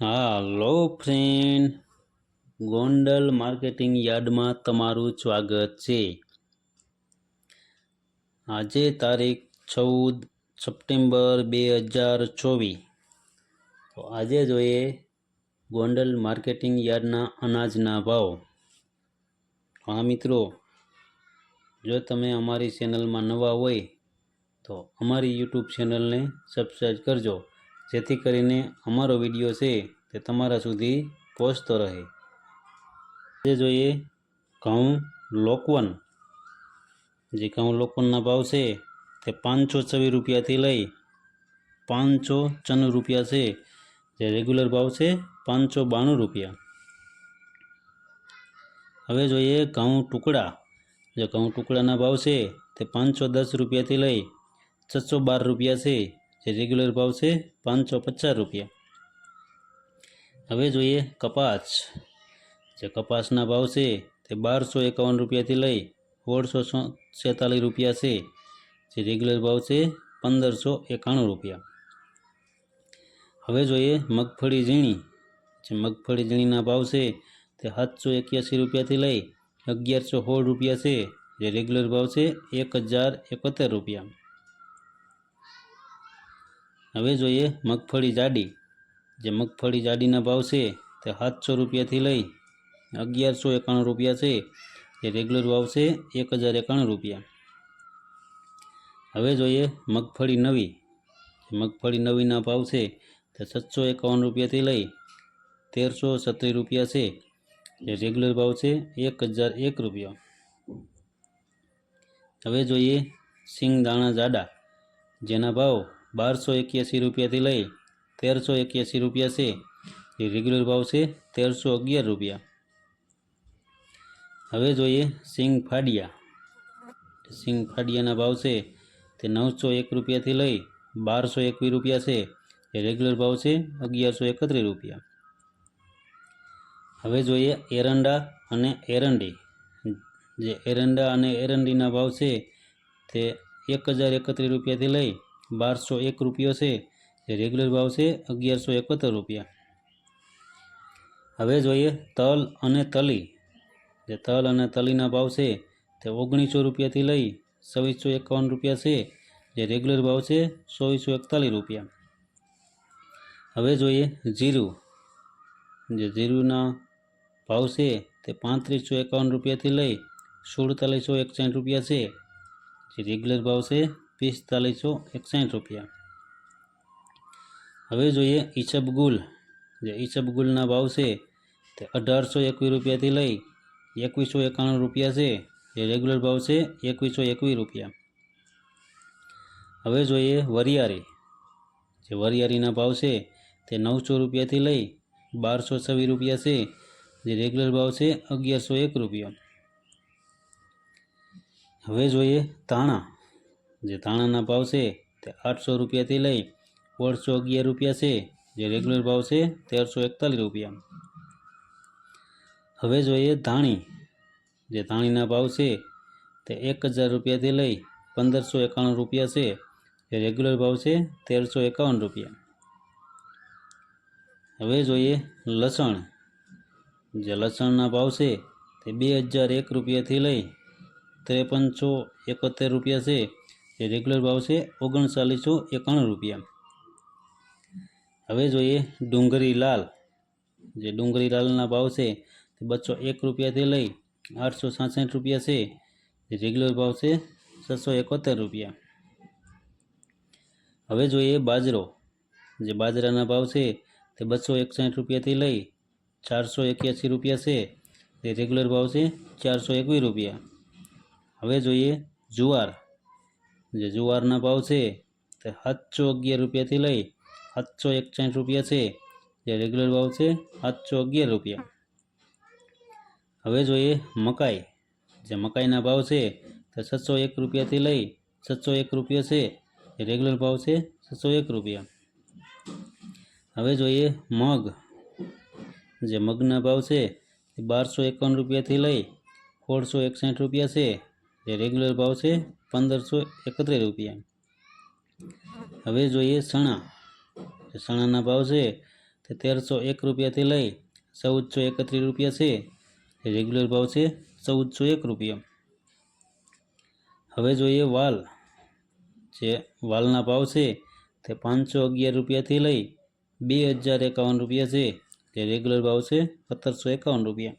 હાલો friend, Gondal marketing યાર્ડમાં તમારું સ્વાગત છે. આજે તારીખ ચૌદ સપ્ટેમ્બર બે હજાર ચોવીસ. તો આજે જોઈએ ગોંડલ માર્કેટિંગ યાર્ડના અનાજના ભાવ. હા મિત્રો, જો તમે અમારી ચેનલમાં નવા હોય તો અમારી યુટ્યુબ ચેનલને સબસ્ક્રાઈબ કરજો. જેથી કરીને અમારો વીડિયો છે તે તમારા સુધી પહોંચતો રહે. જે જોઈએ ઘઉં લોકવન. જે ઘઉં લોકવનના ભાવ છે તે પાંચસો છવ્વીસ રૂપિયાથી લઈ પાંચસો છન્નું રૂપિયા છે. જે રેગ્યુલર ભાવ છે પાંચસો બાણું રૂપિયા. હવે જોઈએ ઘઉં ટુકડા. જે ઘઉં ટુકડાના ભાવ છે તે પાંચસો દસ રૂપિયાથી લઈ છસો બાર રૂપિયા છે. જે રેગ્યુલર ભાવ છે પાંચસો પચાસ રૂપિયા. હવે જોઈએ કપાસ. જે કપાસના ભાવ છે તે બારસો એકાવન રૂપિયાથી લઈ સોળસો છેતાલીસ રૂપિયા છે. જે રેગ્યુલર ભાવ છે પંદરસો એકાણું રૂપિયા. હવે જોઈએ મગફળી ઝીણી. જે મગફળી ઝીણીના ભાવ છે તે સાતસો એક્યાસી રૂપિયાથી લઈ અગિયારસો સોળ રૂપિયા છે. જે રેગ્યુલર ભાવ છે એક હજાર એકોતેર રૂપિયા. હવે જોઈએ મગફળી જાડી. જે મગફળી જાડીના ભાવ છે તે સાતસો રૂપિયાથી લઈ અગિયારસો એકાણું રૂપિયા છે. જે રેગ્યુલર ભાવ છે એક હજાર એકાણું રૂપિયા. હવે જોઈએ મગફળી નવી. મગફળી નવીના ભાવ છે તે સાતસો એકાવન રૂપિયાથી લઈ તેરસો સત્તરી રૂપિયા છે. જે રેગ્યુલર ભાવ છે એક હજાર એક રૂપિયા. હવે જોઈએ સિંગ દાણા જાડા. જેના ભાવ બારસો એક્યાસી રૂપિયાથી લઈ તેરસો એક્યાસી રૂપિયા છે. જે રેગ્યુલર ભાવ છે તેરસો અગિયાર રૂપિયા. હવે જોઈએ સિંગ ફાડિયા. સિંગ ફાડિયાના ભાવ છે તે નવસો એક રૂપિયાથી લઈ બારસો એકવીસ રૂપિયા છે. જે રેગ્યુલર ભાવ છે અગિયારસો એકત્રીસ રૂપિયા. હવે જોઈએ એરંડા અને એરંડી. જે એરંડા અને એરંડીના ભાવ છે તે એક હજાર એકત્રીસ રૂપિયાથી લઈ બારસો એક રૂપિયો છે, જે રેગ્યુલર ભાવ છે અગિયારસો એકોતેર રૂપિયા. હવે જોઈએ તલ અને તલી. જે તલ અને તલીના ભાવ છે, તે ઓગણીસો રૂપિયાથી લઈ છવ્વીસો એકાવન રૂપિયા છે, જે રેગ્યુલર ભાવ છે ચોવીસો એકતાલીસ રૂપિયા. હવે જોઈએ જીરું. જે જીરુંના ભાવ છે, તે પાંત્રીસો એકાવન રૂપિયાથી લઈ સુડતાલીસો એકસાઠ રૂપિયા છે. જે રેગ્યુલર ભાવ છે પિસ્તાલીસો એકસાઠ રૂપિયા. હવે જોઈએ ઈસબગુલ જે ઈસબગુલના ભાવ છે તે અઢારસો એકવીસ રૂપિયાથી લઈ એકવીસો એકાણું રૂપિયા છે. જે રેગ્યુલર ભાવ છે એકવીસો એકવીસ રૂપિયા. હવે જોઈએ વરિયાળી. જે વરિયાળીના ભાવ છે તે નવસો રૂપિયાથી લઈ બારસો છવ્વીસ રૂપિયા છે. જે રેગ્યુલર ભાવ છે અગિયારસો એક રૂપિયા. હવે જોઈએ ધાણા. જે ધાણાના ભાવ છે તે આઠસો રૂપિયાથી લઈ સોળસો અગિયાર રૂપિયા છે. જે રેગ્યુલર ભાવ છે તેરસો એકતાલીસ રૂપિયા. હવે જોઈએ ધાણી. જે ધાણીના ભાવ છે તે એક હજાર રૂપિયાથી લઈ પંદરસો એકાણું રૂપિયા છે. જે રેગ્યુલર ભાવ છે તેરસો એકાવન રૂપિયા. હવે જોઈએ લસણ. જે લસણના ભાવ છે તે બે હજાર એક રૂપિયાથી લઈ ત્રેપનસો એકોતેર રૂપિયા છે. જે રેગ્યુલર ભાવ છે ઓગણચાલીસો એકાણું રૂપિયા. હવે જોઈએ ડુંગળી લાલ. જે ડુંગળી લાલના ભાવ છે તે બસો એક રૂપિયાથી લઈ આઠસો સાસઠ રૂપિયા છે. જે રેગ્યુલર ભાવ છે છસો એકોતેર રૂપિયા. હવે જોઈએ બાજરો. જે બાજરાના ભાવ છે તે બસો એકસાઠ રૂપિયાથી લઈ ચારસો એક્યાસી રૂપિયા છે. જે રેગ્યુલર ભાવ છે ચારસો એકવીસ રૂપિયા. હવે જોઈએ જુવાર. જે જુવારના ભાવ છે તે સાતસો અગિયાર રૂપિયાથી લઈ સાતસો એકસાઠ રૂપિયા છે. જે રેગ્યુલર ભાવ છે સાતસો અગિયાર રૂપિયા. હવે જોઈએ મકાઈ. જે મકાઈના ભાવ છે તે છસો એક રૂપિયાથી લઈ છસો એક રૂપિયા છે. જે રેગ્યુલર ભાવ છે છસો એક રૂપિયા. હવે જોઈએ મગ. જે મગના ભાવ છે તે બારસો એકાવન રૂપિયાથી લઈ સોળસો એકસાઠ રૂપિયા છે. જે રેગ્યુલર ભાવ છે પંદરસો એકત્રીસ રૂપિયા. હવે જોઈએ સણા. જે ચણાના ભાવ છે તે તેરસો એક રૂપિયાથી લઈ ચૌદસો એકત્રીસ રૂપિયા છે. રેગ્યુલર ભાવ છે ચૌદસો એક રૂપિયા. હવે જોઈએ વાલ. જે વાલના ભાવ છે તે પાંચસો અગિયાર રૂપિયાથી લઈ બે હજાર એકાવન રૂપિયા છે. જે રેગ્યુલર ભાવ છે સત્તરસો એકાવન રૂપિયા.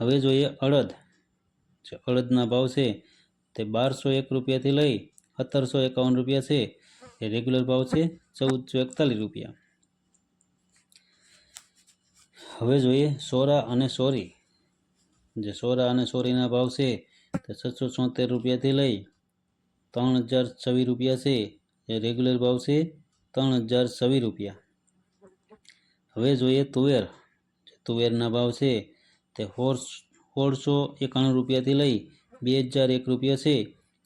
હવે જોઈએ અડદ. અડદના ભાવ છે. તે બારસો એક રૂપિયાથી લઈ સત્તરસો એકાવન રૂપિયા છે. એ રેગ્યુલર ભાવ છે ચૌદસો એકતાલીસ રૂપિયા. હવે જોઈએ સોરા અને સોરી. જે સોરા અને સોરીના ભાવ છે તે છસો છોતેર રૂપિયાથી લઈ ત્રણ હજાર છવ્વીસ રૂપિયા છે. એ રેગ્યુલર ભાવ છે ત્રણ હજાર છવ્વીસ રૂપિયા. હવે જોઈએ તુવેર. તુવેરના ભાવ છે તે સોળ સોળસો એકાણું રૂપિયાથી લઈ બે હજાર એક રૂપિયા છે,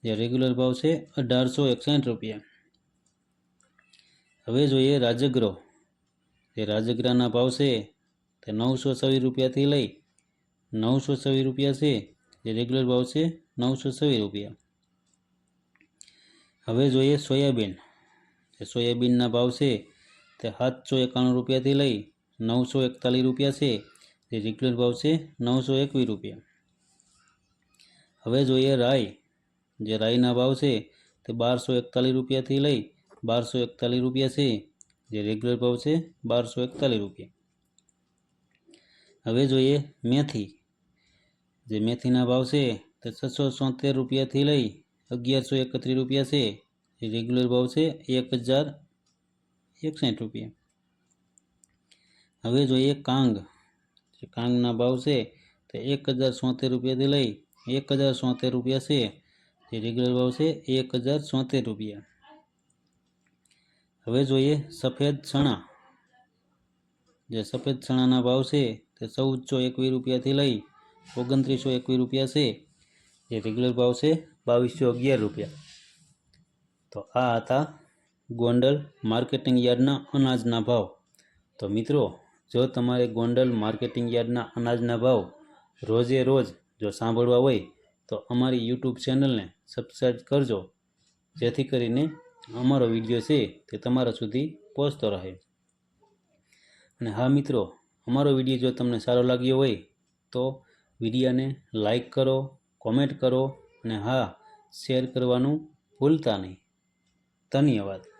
જે રેગ્યુલર ભાવ છે અઢારસો એકસાઠ રૂપિયા. હવે જોઈએ રાજગરો જે રાજગરાના ભાવ છે તે નવસો છવ્વીસ રૂપિયાથી લઈ નવસો છવ્વીસ રૂપિયા છે, જે રેગ્યુલર ભાવ છે નવસો છવ્વીસ રૂપિયા. હવે જોઈએ સોયાબીન. જે સોયાબીનના ભાવ છે તે સાતસો એકાણું રૂપિયાથી લઈ નવસો એકતાલીસ રૂપિયા છે જે રેગ્યુલર ભાવ છે નવસો એકવીસ રૂપિયા. હવે જોઈએ રાઈ. જે રાઈના ભાવ છે તે બારસો એકતાલીસ રૂપિયાથી લઈ બારસો એકતાલીસ રૂપિયા છે. જે રેગ્યુલર ભાવ છે બારસો એકતાલીસ રૂપિયા. હવે જોઈએ મેથી. જે મેથીના ભાવ છે તે છસો સોતેર રૂપિયાથી લઈ અગિયારસો એકત્રીસ રૂપિયા છે. જે રેગ્યુલર ભાવ છે એક હજાર એકસાઠ રૂપિયા. હવે જોઈએ કાંગ. જે કાંગના ભાવ છે તે એક હજાર સોતેર રૂપિયાથી લઈ એક હજાર સોતેર રૂપિયા છે. જે રેગ્યુલર ભાવ છે એક હજાર સોતેર રૂપિયા. હવે જોઈએ સફેદ ચણા. જે સફેદ ચણાના ભાવ છે તે ચૌદસો એકવીસ રૂપિયાથી લઈ ઓગણત્રીસો એકવીસ રૂપિયા છે. જે રેગ્યુલર ભાવ છે બાવીસો અગિયાર રૂપિયા. તો આ હતા ગોંડલ માર્કેટિંગ યાર્ડના અનાજના ભાવ. તો મિત્રો જો તમારે ગોંડલ માર્કેટિંગ યાર્ડના અનાજના ભાવ રોજે રોજ જો સાંભળવા હોય, તો અમારી યુટ્યુબ ચેનલને સબસ્ક્રાઈબ કરજો. જેથી કરીને અમારો વીડિયો છે તે તમારા સુધી પહોંચતો રહે. અને હા મિત્રો, અમારો વીડિયો જો તમને સારો લાગ્યો હોય, તો વિડીયાને લાઈક કરો, કોમેન્ટ કરો અને હા, શેર કરવાનું ભૂલતા નહીં. ધન્યવાદ.